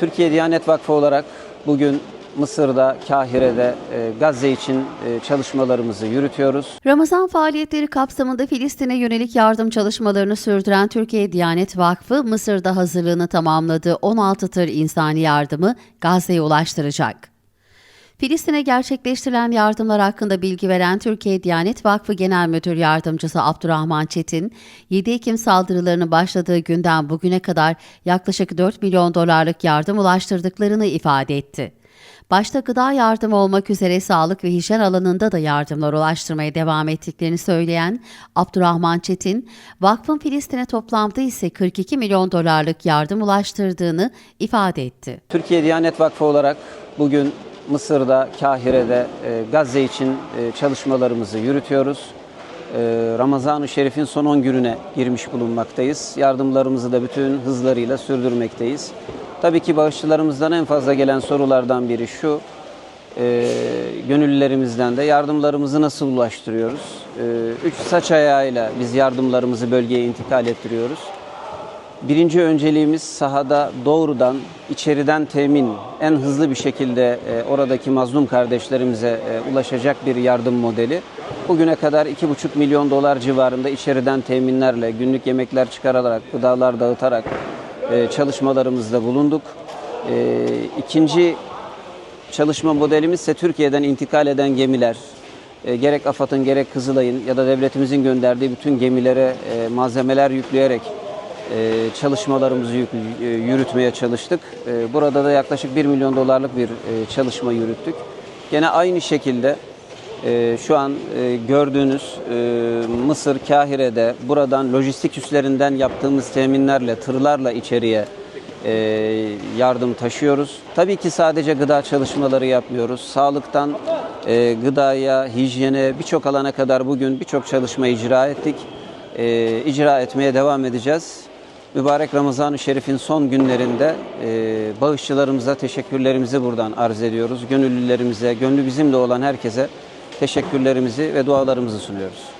Türkiye Diyanet Vakfı olarak bugün Mısır'da, Kahire'de e, Gazze için e, çalışmalarımızı yürütüyoruz. Ramazan faaliyetleri kapsamında Filistin'e yönelik yardım çalışmalarını sürdüren Türkiye Diyanet Vakfı, Mısır'da hazırlığını tamamladığı 16 tır insani yardımı Gazze'ye ulaştıracak. Filistin'e gerçekleştirilen yardımlar hakkında bilgi veren Türkiye Diyanet Vakfı Genel Müdür Yardımcısı Abdurrahman Çetin, 7 Ekim saldırılarının başladığı günden bugüne kadar yaklaşık 4 milyon dolarlık yardım ulaştırdıklarını ifade etti. Başta gıda yardımı olmak üzere sağlık ve hijyen alanında da yardımlar ulaştırmaya devam ettiklerini söyleyen Abdurrahman Çetin, vakfın Filistin'e toplamda ise 42 milyon dolarlık yardım ulaştırdığını ifade etti. Türkiye Diyanet Vakfı olarak bugün Mısır'da, Kahire'de e, Gazze için e, çalışmalarımızı yürütüyoruz. E, Ramazan-ı Şerif'in son 10 gününe girmiş bulunmaktayız. Yardımlarımızı da bütün hızlarıyla sürdürmekteyiz. Tabii ki bağışçılarımızdan en fazla gelen sorulardan biri şu. E, de yardımlarımızı nasıl ulaştırıyoruz? E, üç saç ayağıyla biz yardımlarımızı bölgeye intikal ettiriyoruz. Birinci önceliğimiz sahada doğrudan içeriden temin en hızlı bir şekilde e, oradaki mazlum kardeşlerimize e, ulaşacak bir yardım modeli. Bugüne kadar 2,5 milyon dolar civarında içeriden teminlerle günlük yemekler çıkararak, gıdalar dağıtarak e, çalışmalarımızda bulunduk. İkinci çalışma modelimiz ise Türkiye'den intikal eden gemiler, gerek AFAD'ın gerek Kızılay'ın ya da devletimizin gönderdiği bütün gemilere malzemeler yükleyerek çalışmalarımızı yük- e, yürütmeye çalıştık. E, burada da yaklaşık 1 milyon dolarlık bir e, çalışma yürüttük. Gene aynı şekilde e, şu an gördüğünüz Mısır, Kahire'de buradan lojistik üslerinden yaptığımız teminlerle, tırlarla içeriye yardım taşıyoruz. Tabii ki sadece gıda çalışmaları yapmıyoruz. Sağlıktan gıdaya, hijyene birçok alana kadar bugün birçok çalışma icra ettik. İcra etmeye devam edeceğiz. Mübarek Ramazan-ı Şerif'in son günlerinde e, bağışçılarımıza teşekkürlerimizi buradan arz ediyoruz. Gönüllülerimize, gönlü bizimle olan herkese teşekkürlerimizi ve dualarımızı sunuyoruz.